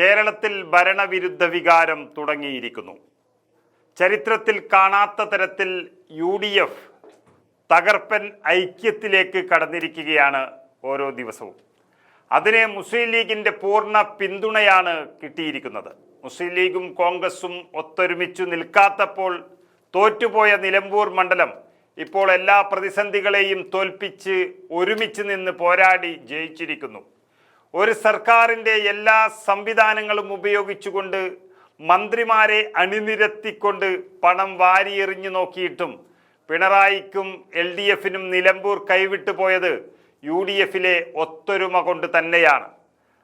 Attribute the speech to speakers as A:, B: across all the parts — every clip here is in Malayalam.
A: കേരളത്തിൽ ഭരണവിരുദ്ധ വികാരം തുടങ്ങിയിരിക്കുന്നു. ചരിത്രത്തിൽ കാണാത്ത തരത്തിൽ യു ഡി എഫ് തകർപ്പൻ ഐക്യത്തിലേക്ക് കടന്നിരിക്കുകയാണ് ഓരോ ദിവസവും. അതിന് മുസ്ലിം ലീഗിന്റെ പൂർണ പിന്തുണയാണ് കിട്ടിയിരിക്കുന്നത്. മുസ്ലിം ലീഗും കോൺഗ്രസും ഒത്തൊരുമിച്ചു നിൽക്കാത്തപ്പോൾ തോറ്റുപോയ നിലമ്പൂർ മണ്ഡലം ഇപ്പോൾ എല്ലാ പ്രതിസന്ധികളെയും തോൽപ്പിച്ച് ഒരുമിച്ച് നിന്ന് പോരാടി ജയിച്ചിരിക്കുന്നു. ഒരു സർക്കാരിന്റെ എല്ലാ സംവിധാനങ്ങളും ഉപയോഗിച്ചുകൊണ്ട് മന്ത്രിമാരെ അണിനിരത്തിക്കൊണ്ട് പണം വാരിയെറിഞ്ഞു നോക്കിയിട്ടും പിണറായിക്കും എൽ ഡി എഫിനും നിലമ്പൂർ കൈവിട്ടു പോയത് യു ഡി എഫിലെ ഒത്തൊരുമ കൊണ്ട് തന്നെയാണ്.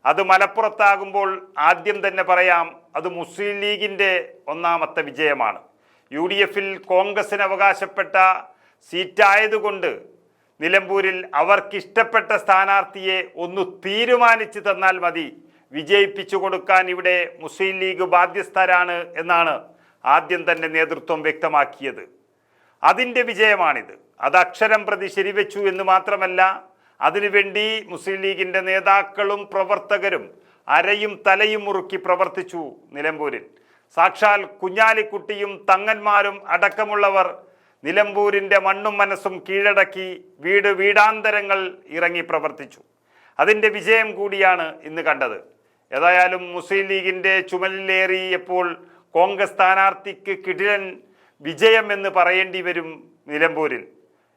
A: അത് മലപ്പുറത്താകുമ്പോൾ ആദ്യം തന്നെ പറയാം അത് മുസ്ലിം ലീഗിന്റെ ഒന്നാമത്തെ വിജയമാണ്. യു ഡി എഫിൽ കോൺഗ്രസിന് അവകാശപ്പെട്ട സീറ്റായതുകൊണ്ട് നിലമ്പൂരിൽ അവർക്കിഷ്ടപ്പെട്ട സ്ഥാനാർത്ഥിയെ ഒന്ന് തീരുമാനിച്ചു തന്നാൽ മതി. വിജയിപ്പിച്ചു കൊടുക്കാൻ ഇവിടെ മുസ്ലിം ലീഗ് ബാധ്യസ്ഥരാണ് എന്നാണ് ആദ്യം തന്നെ നേതൃത്വം വ്യക്തമാക്കിയത്. അതിന്റെ വിജയമാണിത്. അത് അക്ഷരം പ്രതി ശരിവെച്ചു എന്ന് മാത്രമല്ല അതിനുവേണ്ടി മുസ്ലിം ലീഗിന്റെ നേതാക്കളും പ്രവർത്തകരും അരയും തലയും മുറുക്കി പ്രവർത്തിച്ചു നിലമ്പൂരിൽ. സാക്ഷാൽ കുഞ്ഞാലിക്കുട്ടിയും തങ്ങന്മാരും അടക്കമുള്ളവർ നിലമ്പൂരിന്റെ മണ്ണും മനസ്സും കീഴടക്കി വീട് വീടാന്തരങ്ങൾ ഇറങ്ങി പ്രവർത്തിച്ചു. അതിന്റെ വിജയം കൂടിയാണ് ഇന്ന് കണ്ടത്. ഏതായാലും മുസ്ലിം ലീഗിന്റെ ചുമലിലേറിയപ്പോൾ കോൺഗ്രസ് സ്ഥാനാർത്ഥിക്ക് കിടിലൻ വിജയം എന്ന് പറയേണ്ടി വരും നിലമ്പൂരിൽ.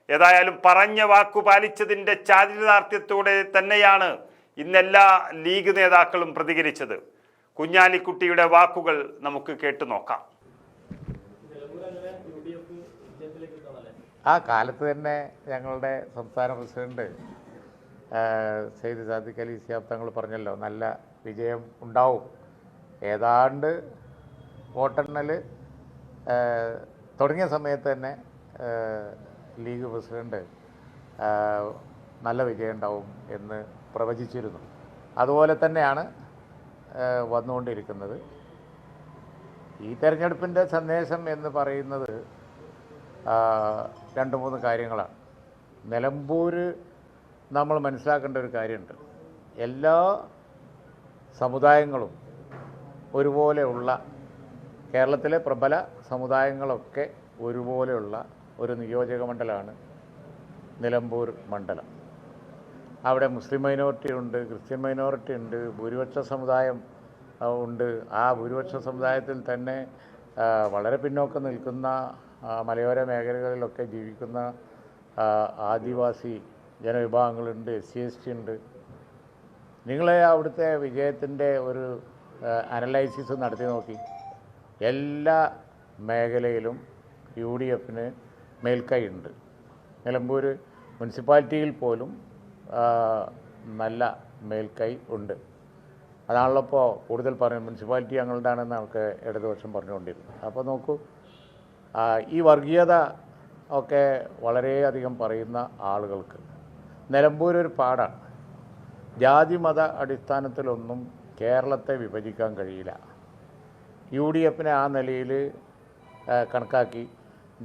A: ഏതായാലും പറഞ്ഞ വാക്കു പാലിച്ചതിന്റെ ചാരിതാർത്ഥ്യത്തോടെ തന്നെയാണ് ഇന്നെല്ലാ ലീഗ് നേതാക്കളും പ്രതികരിച്ചത്. കുഞ്ഞാലിക്കുട്ടിയുടെ വാക്കുകൾ നമുക്ക് കേട്ടു നോക്കാം.
B: ആ കാലത്ത് തന്നെ ഞങ്ങളുടെ സംസ്ഥാന പ്രസിഡന്റ് സെയ്ദ് സാദിഖ് അലി സിയാബ് തങ്ങൾ പറഞ്ഞല്ലോ നല്ല വിജയം ഉണ്ടാവും. ഏതാണ്ട് വോട്ടെണ്ണൽ തുടങ്ങിയ സമയത്ത് തന്നെ ലീഗ് പ്രസിഡന്റ് നല്ല വിജയം ഉണ്ടാവും എന്ന് പ്രവചിച്ചിരുന്നു. അതുപോലെ തന്നെയാണ് വന്നുകൊണ്ടിരിക്കുന്നത്. ഈ തെരഞ്ഞെടുപ്പിന്റെ സന്ദേശം എന്ന് പറയുന്നത് രണ്ട് മൂന്ന് കാര്യങ്ങളാണ്. നിലമ്പൂർ നമ്മൾ മനസ്സിലാക്കേണ്ട ഒരു കാര്യമുണ്ട്. എല്ലാ സമുദായങ്ങളും ഒരുപോലെയുള്ള കേരളത്തിലെ പ്രബല സമുദായങ്ങളൊക്കെ ഒരുപോലെയുള്ള ഒരു നിയോജക മണ്ഡലമാണ് നിലമ്പൂർ മണ്ഡലം. അവിടെ മുസ്ലിം മൈനോറിറ്റി ഉണ്ട് ക്രിസ്ത്യൻ മൈനോറിറ്റി ഉണ്ട് ഭൂരിപക്ഷ സമുദായം ഉണ്ട്. ആ ഭൂരിപക്ഷ സമുദായത്തിൽ തന്നെ വളരെ പിന്നോക്കം നിൽക്കുന്ന മലയോര മേഖലകളിലൊക്കെ ജീവിക്കുന്ന ആദിവാസി ജനവിഭാഗങ്ങളുണ്ട് എസ് സി എസ് ടി ഉണ്ട്. നിങ്ങളെ അവിടുത്തെ വിജയത്തിന്റെ ഒരു അനലൈസിസ് നടത്തി നോക്കി. എല്ലാ മേഖലയിലും യു ഡി എഫിന് മേൽക്കൈ ഉണ്ട് നിലമ്പൂർ മുനിസിപ്പാലിറ്റിയിൽ പോലും നല്ല മേൽക്കൈ ഉണ്ട്. അതാണല്ലോ ഇപ്പോൾ കൂടുതൽ പറഞ്ഞു മുനിസിപ്പാലിറ്റി ഞങ്ങളുടെയാണെന്ന് നമുക്ക് ഇടതുപക്ഷം പറഞ്ഞുകൊണ്ടിരുന്നത്. അപ്പോൾ നോക്കൂ ഈ വർഗീയത ഒക്കെ വളരെയധികം പറയുന്ന ആളുകൾക്ക് നിലമ്പൂർ ഒരു പാടാണ്. ജാതി മത അടിസ്ഥാനത്തിലൊന്നും കേരളത്തെ വിഭജിക്കാൻ കഴിയില്ല. യു ഡി എഫിനെ ആ നിലയിൽ കണക്കാക്കി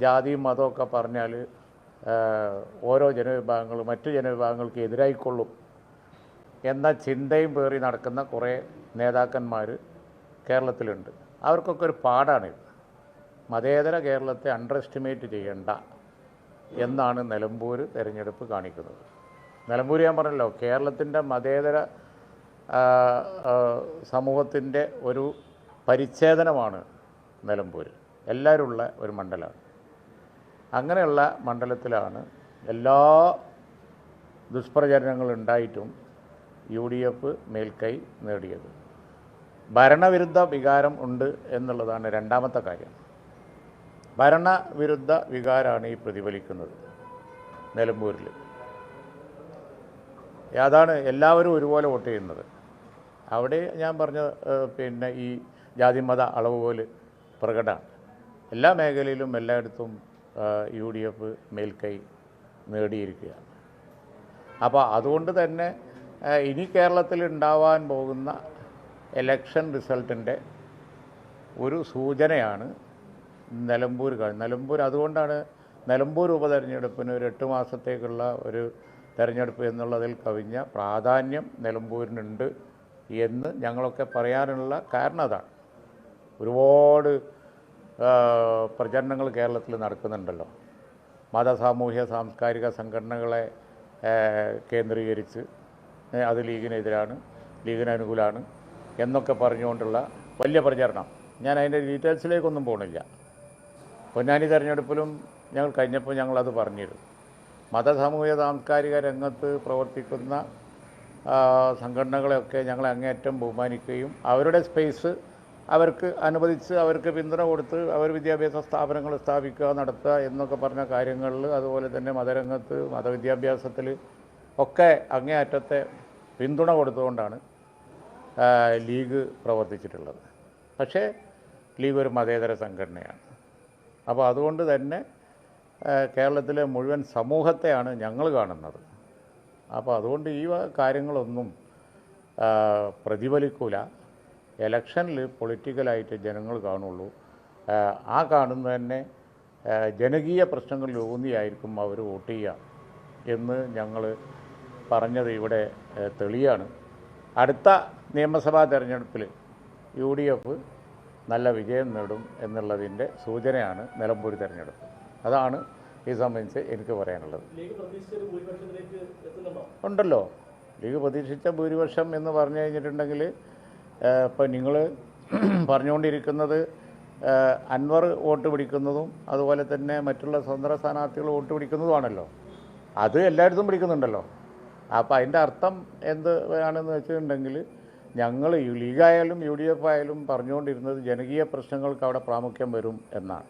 B: ജാതിയും മതമൊക്കെ പറഞ്ഞാൽ ഓരോ ജനവിഭാഗങ്ങളും മറ്റു ജനവിഭാഗങ്ങൾക്ക് എതിരായിക്കൊള്ളും എന്ന ചിന്തയും പേറി നടക്കുന്ന കുറേ നേതാക്കന്മാർ കേരളത്തിലുണ്ട്. അവർക്കൊക്കെ ഒരു പാടാണിത് മതേതര കേരളത്തെ അണ്ടർ എസ്റ്റിമേറ്റ് ചെയ്യേണ്ട എന്നാണ് നിലമ്പൂർ തിരഞ്ഞെടുപ്പ് കാണിക്കുന്നത്. നിലമ്പൂർ ഞാൻ പറഞ്ഞല്ലോ കേരളത്തിന്റെ മതേതര സമൂഹത്തിന്റെ ഒരു പരിച്ഛേദനമാണ് നിലമ്പൂർ എല്ലാവരുള്ള ഒരു മണ്ഡലമാണ്. അങ്ങനെയുള്ള മണ്ഡലത്തിലാണ് എല്ലാ ദുഷ്പ്രചരണങ്ങളുണ്ടായിട്ടും യു ഡി എഫ് മേൽക്കൈ നേടിയത്. ഭരണവിരുദ്ധ വികാരം ഉണ്ട് എന്നുള്ളതാണ് രണ്ടാമത്തെ കാര്യം. ഭരണവിരുദ്ധ വികാരമാണ് ഈ പ്രതിഫലിക്കുന്നത് നിലമ്പൂരിൽ അതാണ് എല്ലാവരും ഒരുപോലെ വോട്ട് ചെയ്യുന്നത്. അവിടെ ഞാൻ പറഞ്ഞ പിന്നെ ഈ ജാതിമത അളവ് പോലെ പ്രകടമാണ്. എല്ലാ മേഖലയിലും എല്ലായിടത്തും യു ഡി എഫ് മേൽക്കൈ നേടിയിരിക്കുകയാണ്. അപ്പോൾ അതുകൊണ്ട് തന്നെ ഇനി കേരളത്തിൽ ഉണ്ടാവാൻ പോകുന്ന എലക്ഷൻ റിസൾട്ടിന്റെ ഒരു സൂചനയാണ് നിലമ്പൂർ നിലമ്പൂർ അതുകൊണ്ടാണ് നിലമ്പൂർ ഉപതെരഞ്ഞെടുപ്പിന് ഒരു എട്ട് മാസത്തേക്കുള്ള ഒരു തെരഞ്ഞെടുപ്പ് എന്നുള്ളതിൽ കവിഞ്ഞ പ്രാധാന്യം നിലമ്പൂരിനുണ്ട് എന്ന് ഞങ്ങളൊക്കെ പറയാനുള്ള കാരണം അതാണ്. ഒരുപാട് പ്രചരണങ്ങൾ കേരളത്തിൽ നടക്കുന്നുണ്ടല്ലോ. മത സാമൂഹ്യ സാംസ്കാരിക സംഘടനകളെ കേന്ദ്രീകരിച്ച് അത് ലീഗിനെതിരാണ് ലീഗിന് അനുകൂലമാണ് എന്നൊക്കെ പറഞ്ഞുകൊണ്ടുള്ള വലിയ പ്രചരണം. ഞാൻ അതിന്റെ ഡീറ്റെയിൽസിലേക്കൊന്നും പോകണില്ല പൊന്നാനി തെരഞ്ഞെടുപ്പിലും ഞങ്ങൾ കഴിഞ്ഞപ്പോൾ ഞങ്ങളത് പറഞ്ഞിരുന്നു. മത സാമൂഹിക സാംസ്കാരിക രംഗത്ത് പ്രവർത്തിക്കുന്ന സംഘടനകളെയൊക്കെ ഞങ്ങൾ അങ്ങേയറ്റം ബഹുമാനിക്കുകയും അവരുടെ സ്പേസ് അവർക്ക് അനുവദിച്ച് അവർക്ക് പിന്തുണ കൊടുത്ത് അവർ വിദ്യാഭ്യാസ സ്ഥാപനങ്ങൾ സ്ഥാപിക്കുക നടത്തുക എന്നൊക്കെ പറഞ്ഞ കാര്യങ്ങളിൽ അതുപോലെ തന്നെ മതരംഗത്ത് മതവിദ്യാഭ്യാസത്തിൽ ഒക്കെ അങ്ങേയറ്റത്തെ പിന്തുണ കൊടുത്തുകൊണ്ടാണ് ലീഗ് പ്രവർത്തിച്ചിട്ടുള്ളത്. പക്ഷേ ലീഗ് ഒരു മതേതര സംഘടനയാണ്. അപ്പോൾ അതുകൊണ്ട് തന്നെ കേരളത്തിലെ മുഴുവൻ സമൂഹത്തെയാണ് ഞങ്ങൾ കാണുന്നത്. അപ്പോൾ അതുകൊണ്ട് ഈ കാര്യങ്ങളൊന്നും പ്രതിഫലിക്കൂല. ഇലക്ഷനിൽ പൊളിറ്റിക്കലായിട്ട് ജനങ്ങൾ കാണുള്ളൂ. ആ, കാണുന്ന തന്നെ ജനകീയ പ്രശ്നങ്ങളിൽ ഊന്നിയായിരിക്കും അവർ വോട്ട് ചെയ്യുക എന്ന് ഞങ്ങൾ പറഞ്ഞത് ഇവിടെ തെളിയാണ്. അടുത്ത നിയമസഭാ തെരഞ്ഞെടുപ്പിൽ യു ഡി എഫ് നല്ല വിജയം നേടും എന്നുള്ളതിന്റെ സൂചനയാണ് നിലമ്പൂർ തിരഞ്ഞെടുപ്പ്. അതാണ് ഈ സംബന്ധിച്ച് എനിക്ക് പറയാനുള്ളത്. ഉണ്ടല്ലോ. ലീഗ് പ്രതീക്ഷിച്ച ഭൂരിപക്ഷം എന്ന് പറഞ്ഞു കഴിഞ്ഞിട്ടുണ്ടെങ്കിൽ ഇപ്പം നിങ്ങൾ പറഞ്ഞുകൊണ്ടിരിക്കുന്നത് അൻവർ വോട്ട് പിടിക്കുന്നതും അതുപോലെ തന്നെ മറ്റുള്ള സ്വതന്ത്ര സ്ഥാനാർത്ഥികൾ വോട്ട് പിടിക്കുന്നതുമാണല്ലോ. അത് എല്ലായിടത്തും പിടിക്കുന്നുണ്ടല്ലോ. അപ്പോൾ അതിന്റെ അർത്ഥം എന്ത് ആണെന്ന് വെച്ചിട്ടുണ്ടെങ്കിൽ ഞങ്ങൾ ലീഗായാലും യു ഡി എഫ് ആയാലും പറഞ്ഞുകൊണ്ടിരുന്നത് ജനകീയ പ്രശ്നങ്ങൾക്ക് അവിടെ പ്രാമുഖ്യം വരും എന്നാണ്.